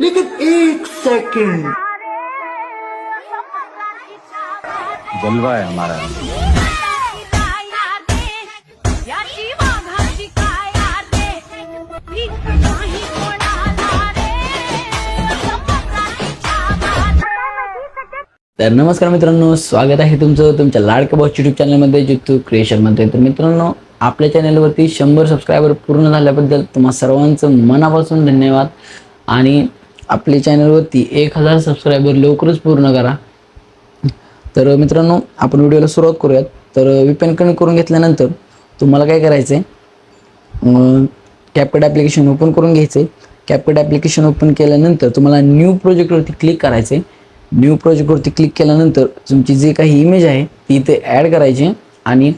लेकिन एक सेकंड। जलवा है हमारा. तर नमस्कार मित्रांनो स्वागत आहे तुमचं तुमच्या लाडक्या बॉस यूट्यूब चॅनलमध्ये जितू क्रिएशनमध्ये तर मित्रांनो आपल्या चॅनलवरती शंभर सबस्क्रायबर पूर्ण झाल्याबद्दल तुम्हा सर्वांचं मनापासून धन्यवाद. आणि आपले चॅनलवरती एक हजार सबस्क्रायबर लवकरच पूर्ण करा. तर मित्रांनो आपण व्हिडिओला सुरुवात करूयात. तर विपेन कनेक्ट करून घेतल्यानंतर तुम्हाला काय करायचं आहे कॅपकट ॲप्लिकेशन ओपन करून घ्यायचं आहे कॅपकट ॲप्लिकेशन ओपन केल्यानंतर तुम्हाला न्यू प्रोजेक्टवरती क्लिक करायचं आहे न्यू प्रोजेक्टवरती क्लिक केल्यानंतर तुमची जी काही इमेज आहे ती इथे ॲड करायची आणि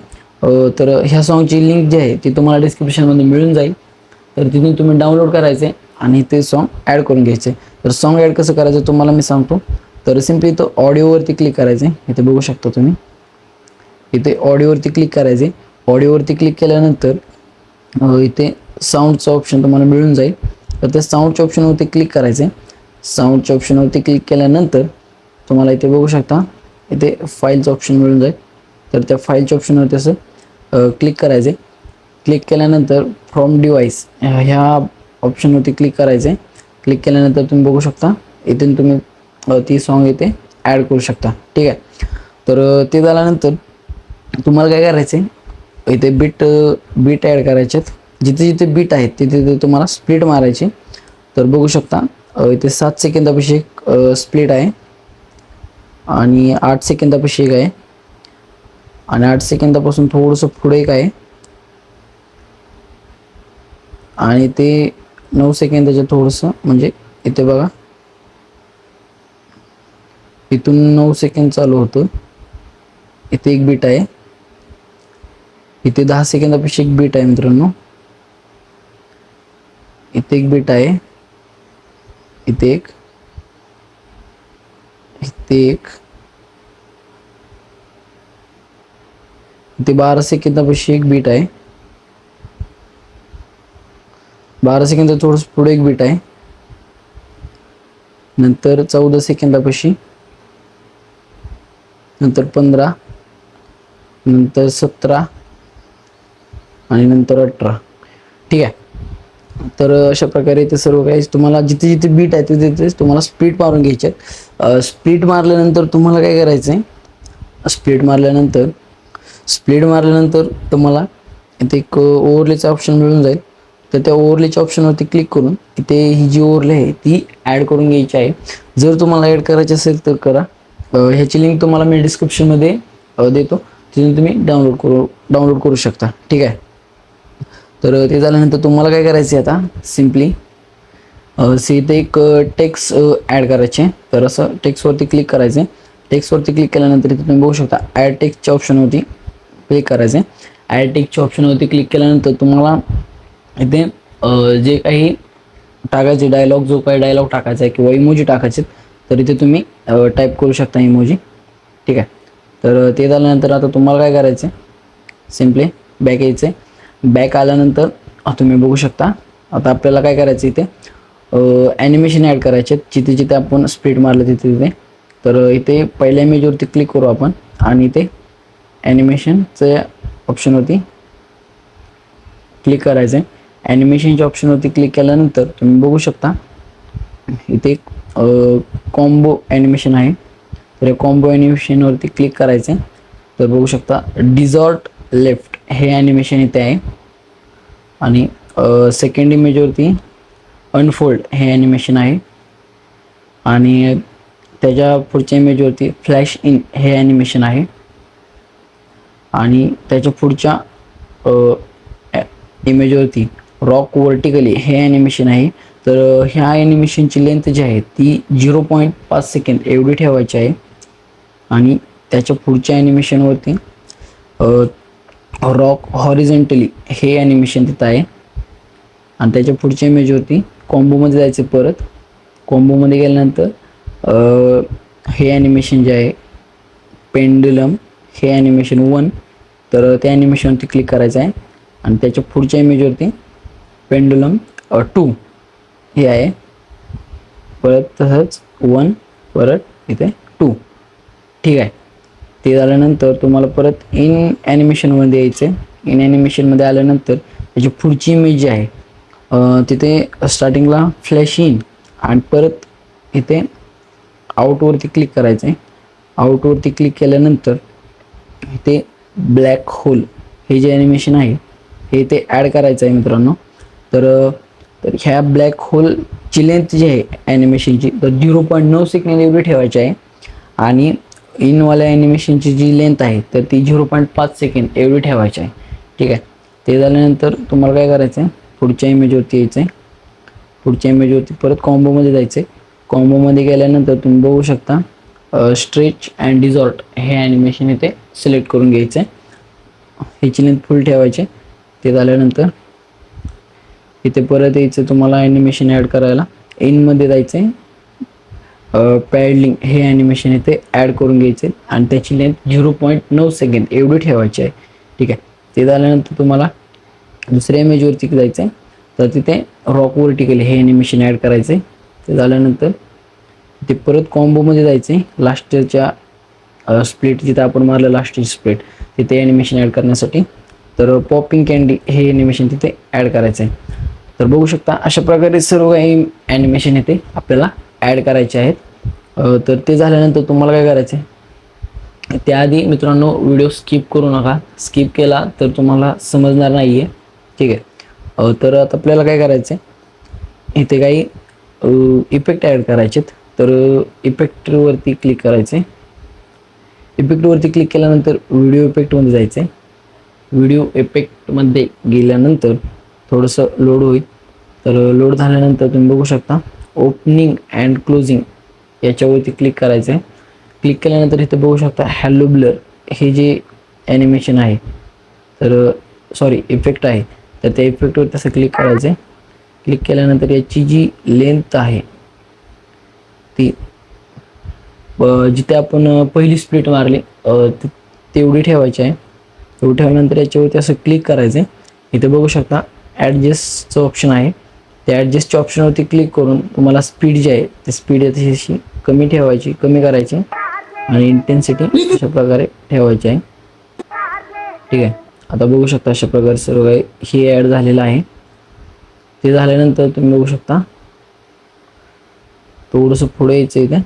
तर ह्या सॉन्गची लिंक जी आहे ती तुम्हाला डिस्क्रिप्शनमध्ये मिळून जाईल. तर तिथून तुम्ही डाउनलोड करायचे आणि ते सॉन्ग ॲड करून घ्यायचे. तर सॉन्ग ॲड कसं करायचं तुम्हाला मी सांगतो. तर सिम्पली तो ऑडिओवरती क्लिक करायचे. इथे बघू शकता तुम्ही. इथे ऑडिओवरती क्लिक करायचे. ऑडिओवरती क्लिक केल्यानंतर इथे साऊंडचं ऑप्शन तुम्हाला मिळून जाईल. तर त्या साऊंडच्या ऑप्शनवरती क्लिक करायचे. साऊंडच्या ऑप्शनवरती क्लिक केल्यानंतर तुम्हाला इथे बघू शकता. इथे फाईलचं ऑप्शन मिळून जाईल. तर त्या फाईलच्या ऑप्शनवरती असं क्लिक करायचे. क्लिक केल्यानंतर फ्रॉम डिवाईस ह्या ऑप्शनवरती क्लिक करायचे क्लिक केल्यानंतर तुम्ही बघू शकता इथून तुम्ही ती सॉन्ग इथे ॲड करू शकता. ठीक आहे? तर ते झाल्यानंतर तुम्हाला काय करायचं आहे इथे बीट बीट ॲड करायचे आहेत. जिथे जिथे बीट आहेत तिथे तिथे तुम्हाला स्प्लिट मारायची तर बघू शकता इथे सात सेकंदापाशी एक स्प्लिट आहे. आणि आठ सेकंदापाशी एक आहे. आणि आठ सेकंदापासून थोडंसं पुढे एक आहे. आणि ते नऊ सेकंदाच्या थोडंसं म्हणजे इथे बघा. इथून नऊ सेकंद चालू होतं. इथे एक बीट आहे. इथे दहा सेकंदापेक्षा एक बीट आहे मित्रांनो. इथे एक बीट आहे. इथे एक. इथे एक. इथे बारा सेकंदापाशी एक बीट आहे. बारा सेकंद थोडंसं पुढे एक बीट आहे. नंतर चौदा सेकंदापाशी. नंतर पंधरा. नंतर सतरा. आणि नंतर अठरा. ठीक आहे. तर अशा प्रकारे ते सर्व काही तुम्हाला जिथे जिथे बीट आहे तिथे तिथे तुम्हाला स्पीड मारून घ्यायचे आहेत. स्पीड मारल्यानंतर तुम्हाला काय करायचं आहे स्पीड मारल्यानंतर स्प्लिट मारल्यानंतर तुम्हाला इथे एक ओव्हरलेचं ऑप्शन मिळून जाईल. तर त्या ओव्हरलेच्या ऑप्शनवरती क्लिक करून इथे ही जी ओव्हरले आहे ती ॲड करून घ्यायची आहे. जर तुम्हाला ॲड करायची असेल तर करा. ह्याची लिंक तुम्हाला मी डिस्क्रिप्शनमध्ये देतो. तिथून तुम्ही डाउनलोड करू डाउनलोड करू शकता. ठीक आहे? तर ते झाल्यानंतर तुम्हाला काय करायचं आहे आता सिम्पली सी इथे एक टेक्स ॲड करायचे. तर असं टेक्स्टवरती क्लिक करायचे टेक्स्टवरती क्लिक केल्यानंतर इथे तुम्ही बघू शकता ॲड टेक्सच्या ऑप्शनवरती क्लिक करायचे ॲड टेक्सच्या ऑप्शनवरती क्लिक केल्यानंतर तुम्हाला इथे जे काही टाकायचे डायलॉग जो काही डायलॉग टाकायचा आहे किंवा इमोजी टाकायचे तर इथे तुम्ही टाईप करू शकता इमोजी ठीक आहे? तर ते झाल्यानंतर आता तुम्हाला काय करायचं आहे सिम्पली बॅक यायचं आहे बॅक आल्यानंतर तुम्ही बघू शकता. आता आपल्याला काय करायचं इथे? ॲनिमेशन ॲड करायचे आहेत. जिथे जिथे आपण स्पीड मारलं तिथे तिथे. तर इथे पहिल्या इमेजवरती क्लिक करू आपण. आणि इथे ऑप्शन होती क्लिक करायचं आहे ॲनिमेशनच्या ऑप्शनवरती क्लिक केल्यानंतर तुम्ही बघू शकता. इथे एक कॉम्बो ॲनिमेशन आहे. तर या कॉम्बो ॲनिमेशनवरती क्लिक करायचं तर बघू शकता डिझॉर्ट लेफ्ट हे ॲनिमेशन इथे आहे. आणि सेकंड इमेजवरती अनफोल्ड हे ॲनिमेशन आहे. आणि त्याच्या पुढच्या इमेजवरती फ्लॅश इन हे ॲनिमेशन आहे. आणि त्याच्या पुढच्या इमेजवरती रॉक वर्टिकली हे ॲनिमेशन आहे. तर ह्या ॲनिमेशनची लेंथ जी आहे ती झिरो पॉईंट पाच सेकंड एवढी ठेवायची आहे. आणि त्याच्या पुढच्या ॲनिमेशनवरती रॉक हॉरिझेंटली हे ॲनिमेशन तिथं आहे. आणि त्याच्या पुढच्या इमेजवरती कॉम्बोमध्ये जायचं परत. कॉम्बोमध्ये गेल्यानंतर हे ॲनिमेशन जे आहे पेंडुलम हे ॲनिमेशन वन तर त्या ॲनिमेशनवरती क्लिक करायचं आहे. आणि त्याच्या पुढच्या इमेजवरती पेंडुलम टू. हे आहे. परत तसंच वन परत इथे टू. ठीक आहे. ते झाल्यानंतर तुम्हाला परत इन ॲनिमेशनमध्ये यायचं आहे इन ॲनिमेशनमध्ये आल्यानंतर त्याची पुढची इमेज जी आहे तिथे स्टार्टिंगला फ्लॅश इन आणि परत इथे आउटवरती क्लिक करायचं आहे आउटवरती क्लिक केल्यानंतर इथे ब्लॅक होल हे जे ॲनिमेशन आहे हे इथे ॲड करायचं आहे मित्रांनो. तर तर ह्या ब्लॅक होलची लेंथ जी आहे ॲनिमेशनची तर झिरो पॉईंट नऊ सेकंड एवढी ठेवायची आहे. आणि इनवाल्या ॲनिमेशनची जी लेंथ आहे तर ती झिरो पॉईंट पाच सेकंड एवढी ठेवायची आहे. ठीक आहे? ते झाल्यानंतर तुम्हाला काय करायचं आहे पुढच्या इमेजवरती यायचं आहे पुढच्या इमेजवरती परत कॉम्बोमध्ये जायचं आहे कॉम्बोमध्ये गेल्यानंतर तुम्ही बघू शकता स्ट्रेच अँड डिझॉल्ट हे ॲनिमेशन इथे सिलेक्ट करून घ्यायचं आहे ह्याची लेंथ फुल ठेवायची ते झाल्यानंतर इथे परत यायचं तुम्हाला ॲनिमेशन ॲड करायला. इनमध्ये जायचं आहे पॅडलिंग हे ॲनिमेशन इथे ॲड करून घ्यायचे. आणि त्याची लेंथ झिरो पॉईंट नऊ सेकंद एवढी ठेवायची आहे. ठीक आहे? ते झाल्यानंतर तुम्हाला दुसऱ्या इमेजवरती जायचं आहे तर तिथे रॉक वर्टिकल हे ॲनिमेशन ॲड करायचं आहे ते झाल्यानंतर ते परत कॉम्बोमध्ये जायचं आहे लास्टच्या स्प्लिट जिथं आपण मारलं लास्टची स्प्लिट तिथे ॲनिमेशन ॲड करण्यासाठी. तर पॉपिंग कॅन्डी हे ॲनिमेशन तिथे ॲड करायचं आहे तर बघू शकता अशा प्रकारे सर्व काही ॲनिमेशन येते आपल्याला ॲड करायचे आहेत. तर ते झाल्यानंतर तुम्हाला काय करायचं आहे त्याआधी मित्रांनो व्हिडिओ स्किप करू नका. स्किप केला तर तुम्हाला समजणार नाही आहे ठीक आहे. तर आता आपल्याला काय करायचं आहे इथे काही इफेक्ट ॲड करायचे तर इफेक्टवरती क्लिक करायचे इफेक्टवरती क्लिक केल्यानंतर व्हिडिओ इफेक्टमध्ये जायचं आहे व्हिडिओ इफेक्टमध्ये गेल्यानंतर थोडंसं लोड होईल. तर लोड झाल्यानंतर तुम्ही बघू शकता ओपनिंग अँड क्लोजिंग याच्यावरती क्लिक करायचं आहे क्लिक केल्यानंतर इथं बघू शकता हॅलो ब्लर हे जे ॲनिमेशन आहे तर सॉरी इफेक्ट आहे तर त्या इफेक्टवर तसं क्लिक करायचं आहे क्लिक केल्यानंतर याची जी लेंथ आहे ती जिथे आपण पहिली स्प्लिट मारली तेवढी ठेवायची आहे. तेवढी ठेवल्यानंतर याच्यावरती असं क्लिक करायचं आहे इथे बघू शकता ॲडजस्टचं ऑप्शन आहे. त्या ॲडजस्टच्या ऑप्शनवरती क्लिक करून तुम्हाला स्पीड जी आहे ती स्पीड अशी कमी ठेवायची कमी करायची आणि इंटेन्सिटी अशा प्रकारे ठेवायची आहे. ठीक आहे? आता बघू शकता अशा प्रकारे सर्व काही हे ॲड झालेलं आहे. ते झाल्यानंतर तुम्ही बघू शकता. थोडंसं पुढे यायचं इथे.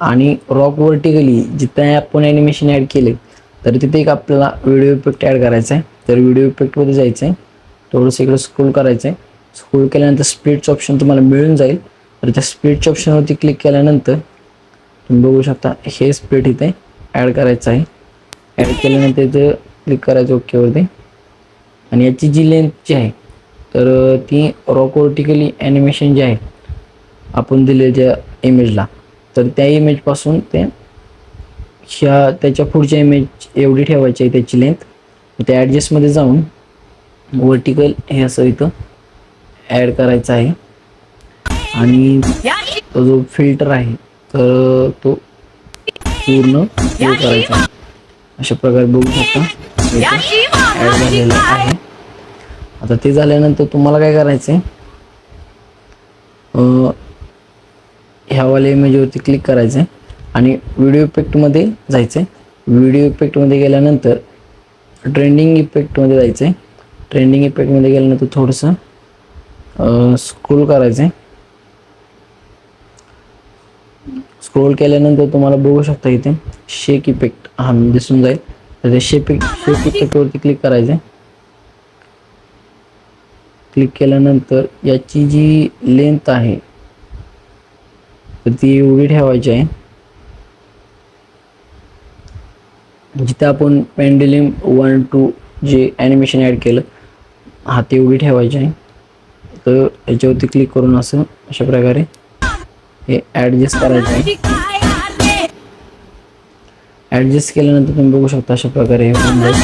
आणि रॉक वर्टिकली जिथे आपण ॲनिमेशन ॲड केले तर तिथे एक आपल्याला व्हिडिओ इफेक्ट ॲड करायचा आहे तर व्हिडिओ इफेक्टमध्ये जायचं आहे थोडंसं इकडं स्क्रोल करायचं आहे स्क्रोल केल्यानंतर स्पीडचं ऑप्शन तुम्हाला मिळून जाईल. तर त्या स्पीडच्या ऑप्शनवरती क्लिक केल्यानंतर तुम्ही बघू शकता हे स्प्लिट इथे ॲड करायचं आहे. ॲड केल्यानंतर इथं क्लिक करायचं ओकेवरती आणि याची जी लेंथ जी आहे तर ती रॉक वर्टिकली ॲनिमेशन जे आहे आपण दिले ज्या इमेजला तर त्या इमेजपासून ते ह्या त्याच्या पुढच्या इमेज एवढी ठेवायची आहे त्याची लेंथ त्या ॲडजस्टमध्ये जाऊन वर्टिकल हे असं इथं ॲड करायचं आहे. आणि तो जो फिल्टर आहे तर तो पूर्ण हे करायचा आहे. अशा प्रकारे बघू शकता. इथं ॲड झालेलं आहे. आता ते झाल्यानंतर तुम्हाला काय करायचं आहे ह्यावाल्या इमेजवरती क्लिक करायचं आहे आणि व्हिडिओ इफेक्टमध्ये जायचं आहे व्हिडिओ इफेक्टमध्ये गेल्यानंतर ट्रेंडिंग इफेक्टमध्ये जायचं आहे ट्रेंडिंग इफेक्टमध्ये गेल्यानंतर थोडंसं स्क्रोल करायचं आहे स्क्रोल केल्यानंतर तुम्हाला बघू शकता इथे शेक इफेक्ट हा दिसून जाईल. तर ते शेक शेक इफेक्टवरती क्लिक करायचं आहे क्लिक केल्यानंतर याची जी लेंथ आहे तर ती एवढी ठेवायची आहे. जिथे आपण पेंडेलिम वन टू जे ॲनिमेशन ॲड केलं हाती तेवढी ठेवायची आहे. तर याच्यावरती क्लिक करून असं अशा प्रकारे हे ॲडजस्ट करायचं आहे. ॲडजस्ट केल्यानंतर तुम्ही बघू शकता अशा प्रकारे हे होऊन जाईल.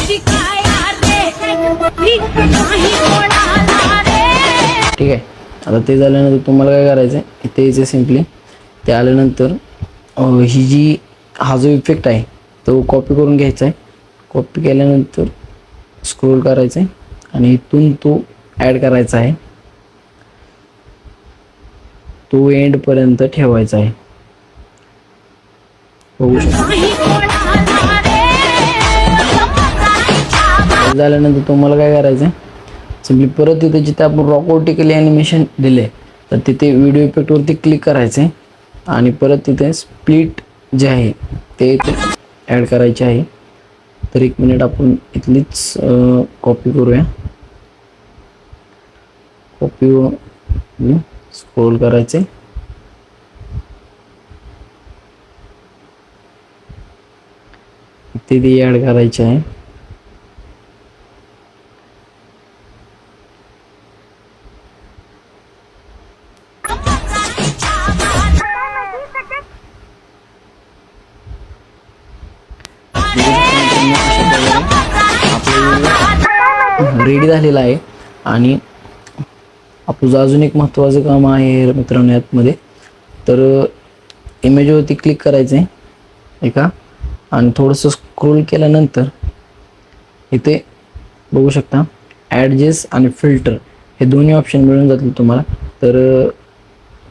ठीक आहे. आता ते झाल्यानंतर तुम्हाला काय करायचं आहे इथे यायचं सिम्पली ते आल्यानंतर ही जी हा जो इफेक्ट आहे तो कॉपी करून घ्यायचा आहे. कॉपी केल्यानंतर स्क्रोल करायचं आहे आणि इथून तो ॲड करायचा आहे. तो एंडपर्यंत ठेवायचा आहे. बघू शकता. झाल्यानंतर तुम्हाला काय करायचं आहे सिम्पली परत तिथे जिथे आपण रॉकोटिकली ॲनिमेशन दिले तर तिथे व्हिडिओ इफेक्टवरती क्लिक करायचं आहे आणि परत तिथे स्प्लिट जे आहे ते इथे ॲड करायचे आहे. तर एक मिनिट आपण इथलीच कॉपी करूया. कॉपी स्क्रोल करायचे. इथे ती ॲड करायचे आहे. रेडी झालेला आहे. आणि आपलं अजून एक महत्त्वाचं काम आहे मित्रांनो यातमध्ये तर इमेजवरती क्लिक करायचं आहे एका आणि थोडंसं स्क्रोल केल्यानंतर इथे बघू शकता ॲडजेस आणि फिल्टर हे दोन्ही ऑप्शन मिळून जातील तुम्हाला. तर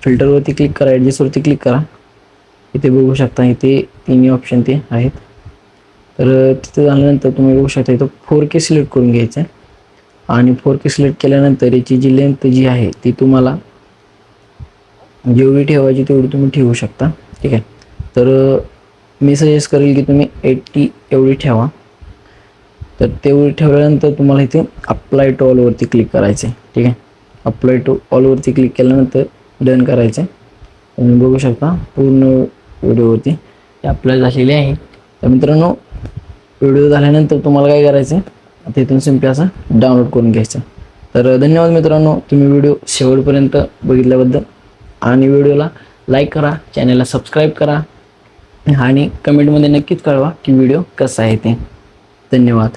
फिल्टरवरती क्लिक करा ॲडजेसवरती क्लिक करा. इथे बघू शकता इथे तिन्ही ऑप्शन ते आहेत. तर तिथे झाल्यानंतर तुम्ही बघू शकता इथं फोर के सिलेक्ट करून घ्यायचं आहे आणि फोर के सिलेक्ट केल्यानंतर याची जी लेंथ जी आहे ती तुम्हाला जेवढी ठेवायची तेवढी तुम्ही ठेवू शकता. ठीक आहे? तर मी सजेस्ट करेल की तुम्ही एट्टी एवढी ठेवा. तर तेवढी ठेवल्यानंतर तुम्हाला इथे अप्लाय टू ऑलवरती क्लिक करायचं आहे ठीक आहे? अप्लाय टू ऑलवरती क्लिक केल्यानंतर डन करायचं आहे तुम्ही बघू शकता पूर्ण व्हिडिओवरती अप्लाय झालेली आहे. तर मित्रांनो व्हिडिओ झाल्यानंतर तुम्हाला काय करायचं आता तिथून सिम्पली असं डाउनलोड करून घ्यायचं. तर धन्यवाद मित्रांनो तुम्ही व्हिडिओ शेवटपर्यंत बघितल्याबद्दल. आणि व्हिडिओला लाईक करा चॅनलला सबस्क्राईब करा. आणि कमेंटमध्ये नक्कीच कळवा की व्हिडिओ कसा आहे ते. धन्यवाद.